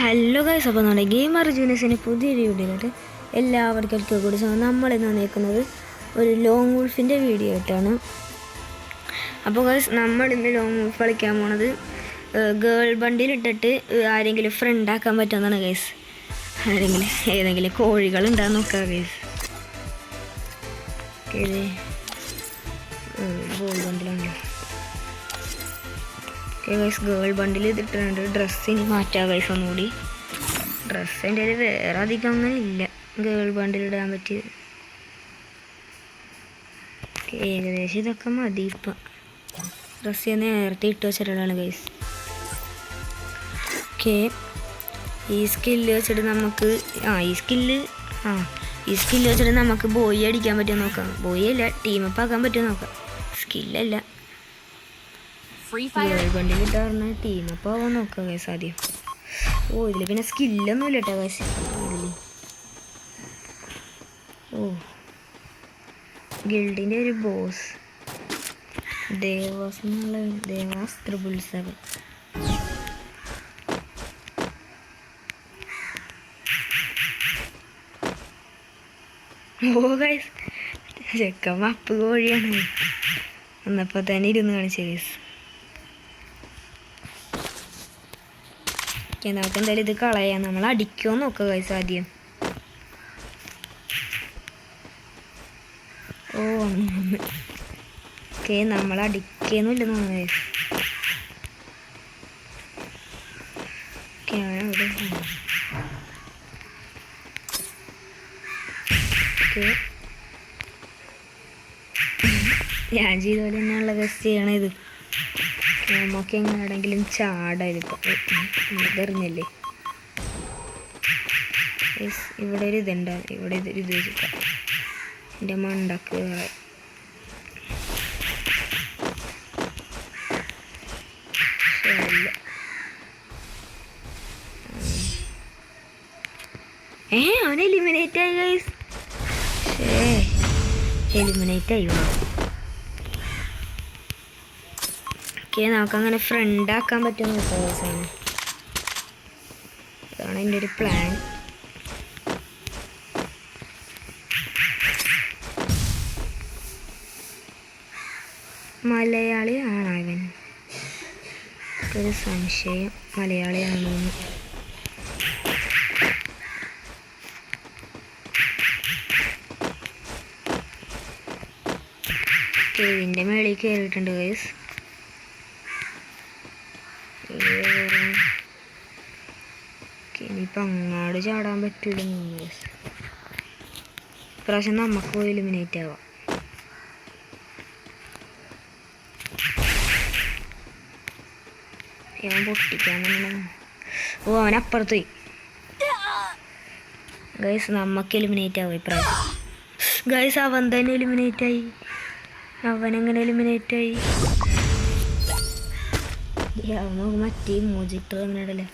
Hello guys അപ്പോൾ നമ്മുടെ game അർജുനസിന് പുതിയൊരു വീഡിയോയിലോട്ട് എല്ലാവർക്കും ഒരിക്കൽ കൂടി. നമ്മൾ ഇന്ന് നിൽക്കുന്നത് ഒരു ലോങ് വുൾഫിന്റെ വീഡിയോ ആയിട്ടാണ് അപ്പോൾ ഗൈസ് നമ്മൾ ഇന്ന് ലോങ് വുൾഫ് കളിക്കാൻ പോണത് ഗേൾ ബണ്ടിലിട്ടിട്ട് ആരെങ്കിലും ഫ്രണ്ട് ആക്കാൻ പറ്റുമെന്നാണ് ഗൈസ് ആരെങ്കിലും ഏതെങ്കിലും കോഴികൾ ഉണ്ടാകുന്ന നോക്കാം ഗൈസ് ഗോൾ ഗൈസ് ഗേൾ ബണ്ടിൽ ഇതിട്ടുണ്ട് ഡ്രസ്സിന് മാറ്റാം ഗൈസ് ഒന്നുകൂടി. ഡ്രസ്സ് കയ്യിൽ വേറെ അധികം അങ്ങനെ ഇല്ല. ഗേൾ ബണ്ടിൽ ഇടാൻ പറ്റിയത് ഏകദേശം ഇതൊക്കെ മതി ഇപ്പം. ഡ്രസ്സ് ഞാൻ നേരത്തെ ഇട്ട് വെച്ചിട്ടുള്ളതാണ് ഗൈസ് ഓക്കെ ഈ സ്കില്ല് വെച്ചിട്ട് നമുക്ക് ആ ഈ സ്കില്ല് ആ ഈ സ്കില്ല് വെച്ചിട്ട് നമുക്ക് ബോയി അടിക്കാൻ പറ്റുമോ നോക്കാം. ബോയി അല്ല ടീമപ്പ് ആക്കാൻ പറ്റുമോ നോക്കാം. സ്കില്ലല്ല Free Fire. ഗേൾ ബണ്ടി കിട്ടാറുണ്ട് ടീം അപ്പോൾ ആവാൻ നോക്കാം കേസ് ആദ്യം. ഓ ഇതിൽ പിന്നെ സ്കില്ലൊന്നും ഇല്ല കേട്ടോ കേസ് ഇതിൽ ഓ. ഗിൽഡിന്റെ ഒരു ബോസ് ദേവാസ് എന്നുള്ള ദേവാസ് ത്രിബിൾ സെവൻ ഓ ഗൈസ് ചെക്കൻ മപ്പ് കോഴിയാണ്. എന്നപ്പോൾ തന്നെ ഇരുന്ന് കാണിച്ചു കേസ് ഓക്കെ നമുക്ക് എന്തായാലും ഇത് കളയാം. നമ്മൾ അടിക്കുമോ നോക്കുക കൈസ് ആദ്യം. ഓ ഓക്കെ നമ്മൾ അടിക്കുന്നില്ല തോന്നുന്നു ഞാൻ ചെയ്ത പോലെ തന്നെയുള്ള ഗസ്റ്റ് ചെയ്യണത്. നമുക്ക് എങ്ങനെയാണെങ്കിലും ചാടരുത് Guys, ഇവിടെ ഒരു ഇതുണ്ട്. ഇവിടെ ഇത് ഇത് വെച്ചിട്ടാ എന്റെ ഉണ്ടാക്കുക ഏ അവൻ എലിമിനേറ്റ് ആയി ഗൈസ് എലിമിനേറ്റ് ആയി ഓക്കെ ഫ്രണ്ട് ആക്കാൻ പറ്റുന്ന ദിവസമാണ് അതാണ് എന്റെ ഒരു പ്ലാൻ മലയാളി ഇവൻ ഒരു സംശയം. മലയാളിയാണോ ഇതിന്റെ മേളിൽ കയറിയിട്ടുണ്ട് ഗൈസ് ഇനിയിപ്പോൾ അങ്ങാട് ചാടാൻ പറ്റൂല ഇപ്രാവശ്യം നമുക്ക് പോയി എലിമിനേറ്റ് ആവാം ഞാൻ പൊട്ടിക്കാൻ ഓ അവൻ അപ്പുറത്ത് ഗൈസ് നമുക്ക് എലിമിനേറ്റ് ആവും ഇപ്രാവശ്യം ഗൈസ് അവൻ തന്നെ എലിമിനേറ്റ് ആയി അവൻ എങ്ങനെ എലിമിനേറ്റ് ആയി അവൻ മറ്റേ മോജിട്ട് അങ്ങനെ ഇടല്ലേ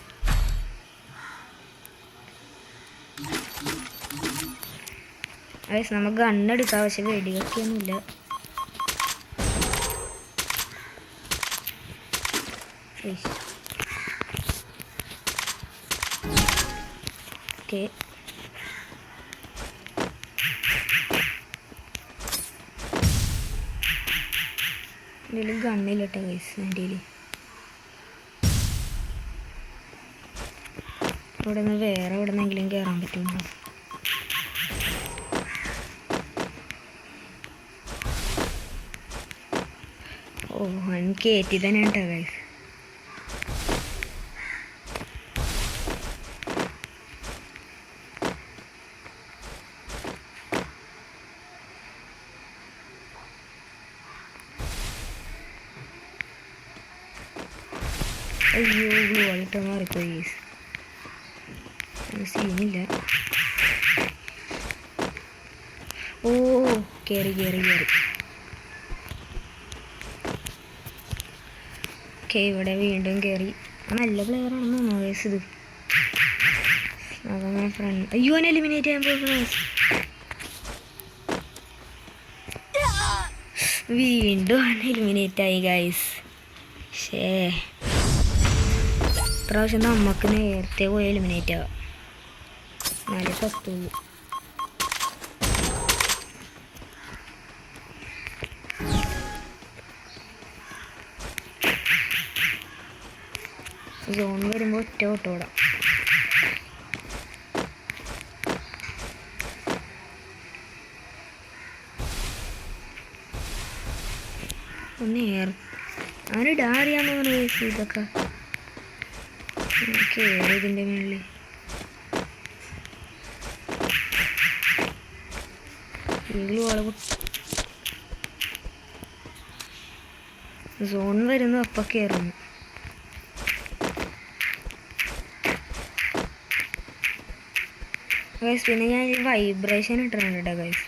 ഗൈസ് നമുക്ക് ഗണ്ണെടുക്കാം പക്ഷെ വെടിവെക്കൊന്നുമില്ല ഓക്കെ ഗണ്ണില്ലട്ടെ ഗൈസ് എന്റെ ഇവിടെ നിന്ന് വേറെ എവിടെ നിന്നെങ്കിലും കയറാൻ പറ്റുമോ? ഓ അവൻ കയറ്റി തന്നെ ഉണ്ടോ ഗൈസ് അയ്യോ ഗ്ലൂ ആളിട്ട് മാറിപ്പോയി ഗൈസ് സീനില്ല ഓ കയറി കയറി കയറി ഓക്കെ ഇവിടെ വീണ്ടും കയറി നല്ല പ്ലെയർ ആണെന്ന് ഗൈസ് ഇത്. അതങ്ങനെ ഫ്രണ്ട് അയ്യോ അവൻ എലിമിനേറ്റ് ചെയ്യാൻ പോകുന്നു വീണ്ടും അവൻ എലിമിനേറ്റ് ആയി ഗൈസ് ഷേ ഇപ്രാവശ്യം നമുക്ക് നേരത്തെ പോയി എലിമിനേറ്റ് ആവാം. എന്നാലേ പറ്റുള്ളൂ സോൺ വരുമ്പോൾ ഒറ്റ ഓട്ടോടാം ഒന്ന് ഏർ അവന് ഡാറിയാന്ന് തോന്നുന്നു ഇതൊക്കെ കേറി ഇതിന്റെ മേളിൽ ഈഗിൾ വളവ് സോൺ വരുന്നു അപ്പൊ കയറുന്നു ഗൈസ് പിന്നെ ഞാൻ ഈ വൈബ്രേഷൻ ഇട്ടിട്ടുണ്ട് കേട്ടോ ഗൈസ്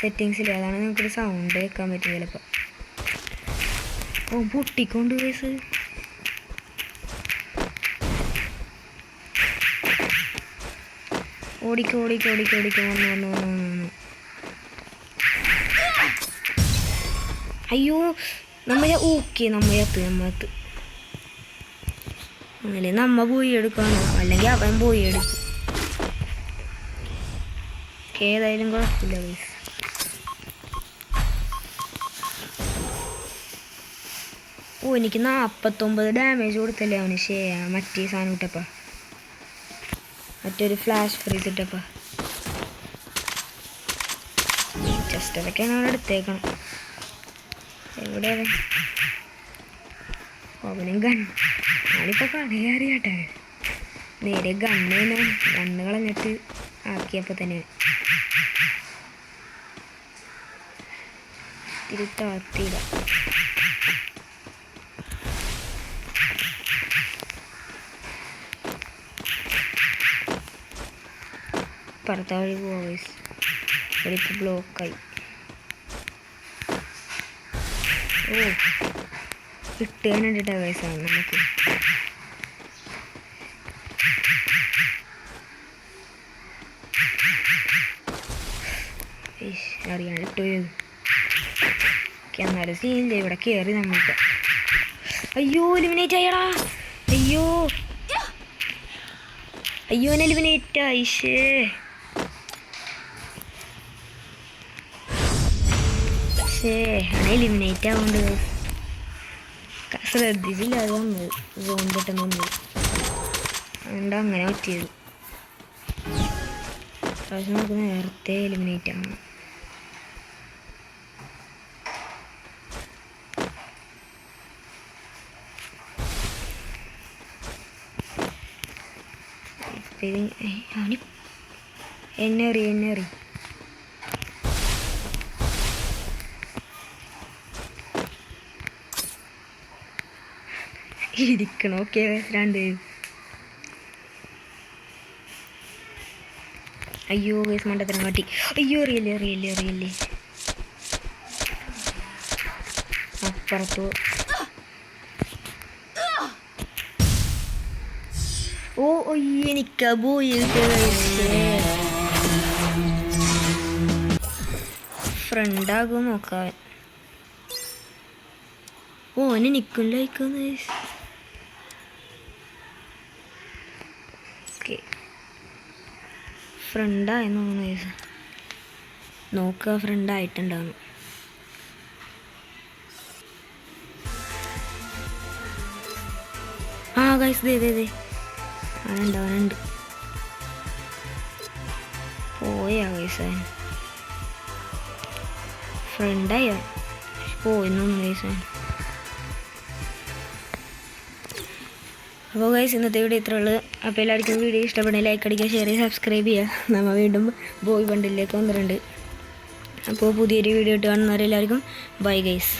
സെറ്റിങ്സിൽ അതാണ് നിങ്ങൾക്കൊരു സൗണ്ട് വെക്കാൻ പറ്റും ചിലപ്പോൾ ഓ പൊട്ടിക്കൊണ്ട് ഗൈസ് ഓടിക്കോ ഓടിക്കോ വന്നു വന്നു വന്നു. അയ്യോ നമ്മളെ ഓക്കെ നമ്മ എത്ത് നമ്മ എത്ത് അങ്ങനെ നമ്മ പോയി എടുക്കാനോ അല്ലെങ്കിൽ അവൻ പോയി എടുക്കും. ഏതായാലും കുഴപ്പമില്ല ഗൈസ് ഓ എനിക്ക് നാൽപ്പത്തൊമ്പത് ഡാമേജ് കൊടുത്തല്ലേ അവന്? ശേ മറ്റേ സാധനം ഇട്ടപ്പ. മറ്റൊരു ഫ്ലാഷ് ഫ്രീസ് ഇട്ടപ്പ. ജസ്റ്റ് അതൊക്കെയാണ് അവിടെ എടുത്തേക്കണം എവിടെ അവൻ? അവനും ഗൺ ഞാനിപ്പോൾ കളിയറിയാട്ടെ. നേരെ ഗണ്ണ് ഗണ്ണ് കളഞ്ഞിട്ട് ആക്കിയപ്പോൾ തന്നെ. ഇത്തിരി താത്തിയില്ല ഒരു ബ്ലോക്കായി ഓ കണ്ടിട്ടാ വയസ്സാണ് നമുക്ക് അറിയാൻ കിട്ടുകയത് എന്നാലും സീനില്ല ഇവിടെ കയറി നമ്മൾക്ക്. അയ്യോ എലിമിനേറ്റ് ആയടാ അയ്യോ. അയ്യോ എലിമിനേറ്റ് ആയിഷേ ആണ് എലിമിനേറ്റ് ആവുന്നത് ക- ശ്രദ്ധിച്ചില്ല അത് സോൺ പെട്ടെന്ന് വന്നത്. അതുകൊണ്ട് അങ്ങനെ പറ്റിയത്. പ്രാവശ്യം നമുക്ക് നേരത്തെ എലിമിനേറ്റ് ആവണം. എന്നെ അറിയ എന്നെ എറി. ഇരിക്കണം. ഓക്കെ രണ്ട്. അയ്യോ കേസ് മണ്ടത്തരം കാട്ടി അയ്യോ അറിയില്ലേ അറിയില്ലേ അറിയില്ലേ അപ്പുറത്തു. ഓ എനിക്ക് ഫ്രണ്ടാകും നോക്കാൻ ഓന് നിക്കും ലൈക്കുന്നു ഓക്കെ ഫ്രണ്ടായെന്ന് തോന്നുന്നു ചേച്ചി നോക്കുക ഫ്രണ്ടായിട്ടുണ്ടാവും ആ ഗൈസ് ദേ അവനുണ്ട് പോയാ ഗൈസ് അവൻ. ഫ്രണ്ടായോ പോയെന്നൊന്നും ഗൈസ് അവൻ. അപ്പോൾ ഗൈസ് ഇന്നത്തെ വീഡിയോ ഇത്ര ഉള്ളത് അപ്പോൾ എല്ലാവർക്കും വീഡിയോ ഇഷ്ടപ്പെടുന്ന ലൈക്ക് അടിക്കുക ഷെയർ ചെയ്യുക സബ്സ്ക്രൈബ് ചെയ്യുക. നമ്മൾ വീണ്ടും ബോയ് ബണ്ടിലേക്ക് വന്നിട്ടുണ്ട്. അപ്പോൾ പുതിയൊരു വീഡിയോ ഇട്ട് കാണുന്നവരെല്ലാവർക്കും ബൈ ഗൈസ്